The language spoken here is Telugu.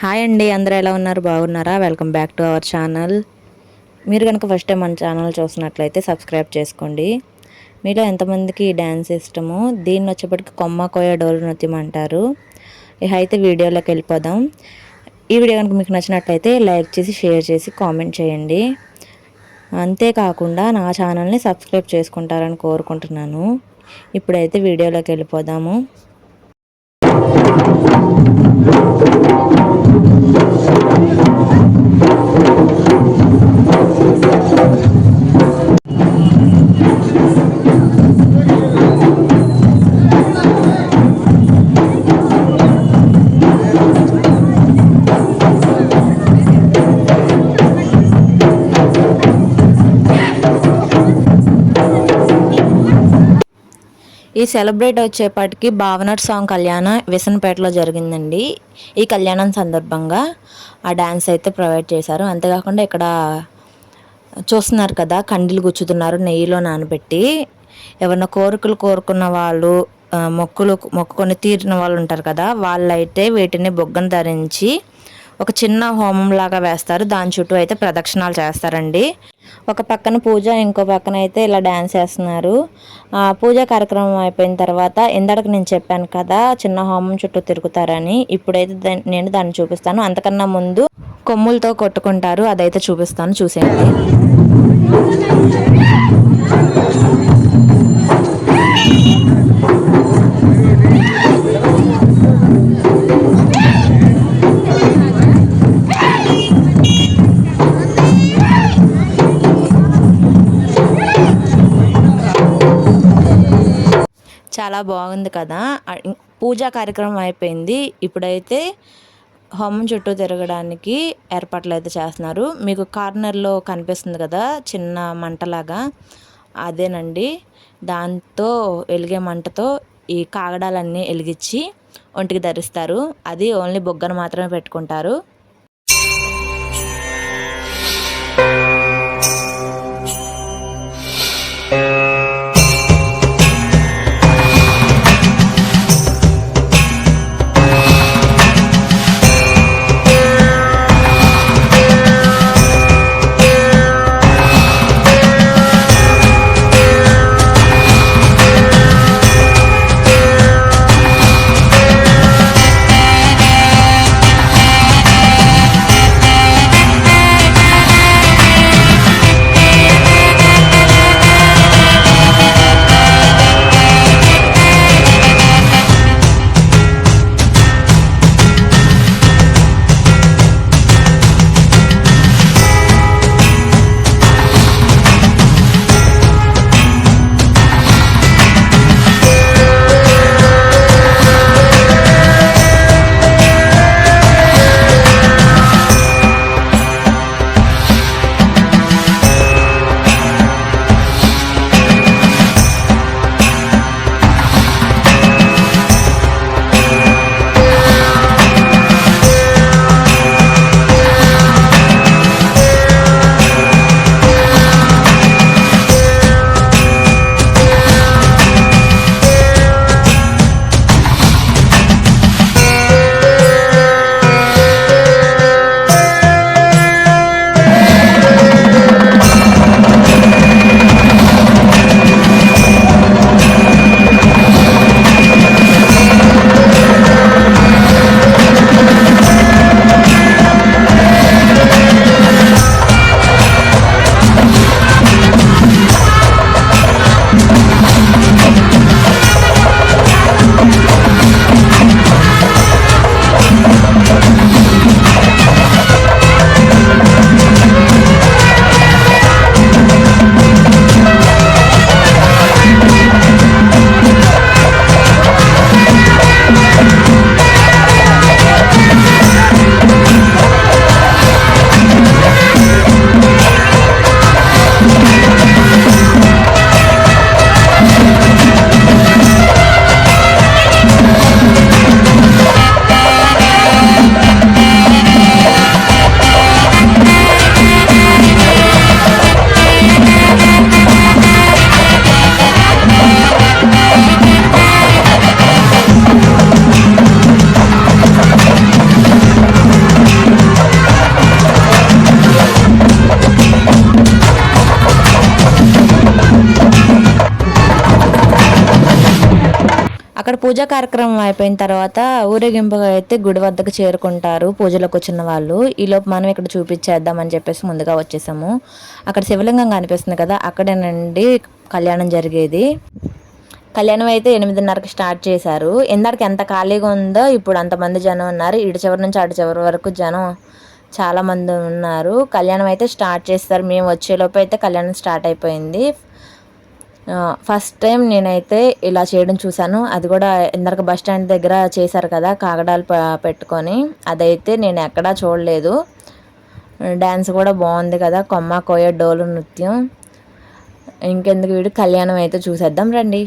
హాయ్ అండి అందరూ ఎలా ఉన్నారు? బాగున్నారా? Welcome back to our channel మీరు కనుక ఫస్ట్ టైం మన ఛానల్ చూసినట్లయితే సబ్స్క్రైబ్ చేసుకోండి. మీలో ఎంతమందికి ఈ డ్యాన్స్ ఇష్టమో దీన్ని వచ్చేప్పటికి కొమ్మ కోయ డోలు నృత్యం అంటారు. ఇక అయితే వీడియోలోకి వెళ్ళిపోదాం. ఈ వీడియో కనుక మీకు నచ్చినట్లయితే లైక్ చేసి షేర్ చేసి కామెంట్ చేయండి. అంతేకాకుండా నా ఛానల్ని సబ్స్క్రైబ్ చేసుకుంటారని కోరుకుంటున్నాను. ఇప్పుడైతే వీడియోలోకి వెళ్ళిపోదాము. ఈ సెలబ్రేట్ వచ్చేపాటికి భావనట్ సాంగ్ కళ్యాణం విసనపేటలో జరిగిందండి. ఈ కళ్యాణం సందర్భంగా ఆ డ్యాన్స్ అయితే ప్రొవైడ్ చేశారు. అంతేకాకుండా ఇక్కడ చూస్తున్నారు కదా కండీలు గుచ్చుతున్నారు నెయ్యిలో నానబెట్టి. ఎవరన్నా కోరికలు కోరుకున్న వాళ్ళు మొక్కులు మొక్కుకొని తీరిన వాళ్ళు ఉంటారు కదా వాళ్ళైతే వీటిని బొగ్గను ధరించి ఒక చిన్న హోమం లాగా వేస్తారు. దాని చుట్టూ అయితే ప్రదక్షిణాలు చేస్తారండి. ఒక పక్కన పూజ ఇంకో పక్కన అయితే ఇలా డ్యాన్స్ చేస్తున్నారు. పూజ కార్యక్రమం అయిపోయిన తర్వాత ఇందడకు నేను చెప్పాను కదా చిన్న హోమం చుట్టూ తిరుగుతారని. ఇప్పుడైతే దాన్ని- నేను దాన్ని చూపిస్తాను. అంతకన్నా ముందు కొమ్ములతో కొట్టుకుంటారు. అదైతే చూపిస్తాను. చూసేయండి. చాలా బాగుంది కదా. పూజా కార్యక్రమం అయిపోయింది. ఇప్పుడైతే హోమం చుట్టూ తిరగడానికి ఏర్పాట్లు అయితే చేస్తున్నారు. మీకు కార్నర్లో కనిపిస్తుంది కదా చిన్న మంటలాగా. అదేనండి. దాంతో వెలిగే మంటతో ఈ కాగడాలన్నీ వెలిగించి ఒంటికి ధరిస్తారు. అది ఓన్లీ బొగ్గను మాత్రమే పెట్టుకుంటారు. అక్కడ పూజా కార్యక్రమం అయిపోయిన తర్వాత ఊరేగింపుగా అయితే గుడి వద్దకు చేరుకుంటారు పూజలోకి వచ్చిన వాళ్ళు. ఈలోపు మనం ఇక్కడ చూపించేద్దామని చెప్పేసి ముందుగా వచ్చేసాము. అక్కడ శివలింగం కనిపిస్తుంది కదా అక్కడేనండి కళ్యాణం జరిగేది. కళ్యాణం అయితే ఎనిమిదిన్నరకి స్టార్ట్ చేశారు. ఇందాక ఎంత ఖాళీగా ఉందో ఇప్పుడు అంతమంది జనం ఉన్నారు. ఇటు చివరి నుంచి అటు చివరి వరకు జనం చాలామంది ఉన్నారు. కళ్యాణం అయితే స్టార్ట్ చేస్తారు. మేము వచ్చేలోపు అయితే కళ్యాణం స్టార్ట్ అయిపోయింది. ఫస్ట్ టైం నేనైతే ఇలా చేయడం చూశాను. అది కూడా ఇందరక బస్ స్టాండ్ దగ్గర చేశారు కదా కాగడాలు పెట్టుకొని. అదైతే నేను ఎక్కడా చూడలేదు. డ్యాన్స్ కూడా బాగుంది కదా కొమ్మ కోయ డోలు నృత్యం. ఇంకెందుకు వీడు? కళ్యాణం అయితే చూసేద్దాం రండి.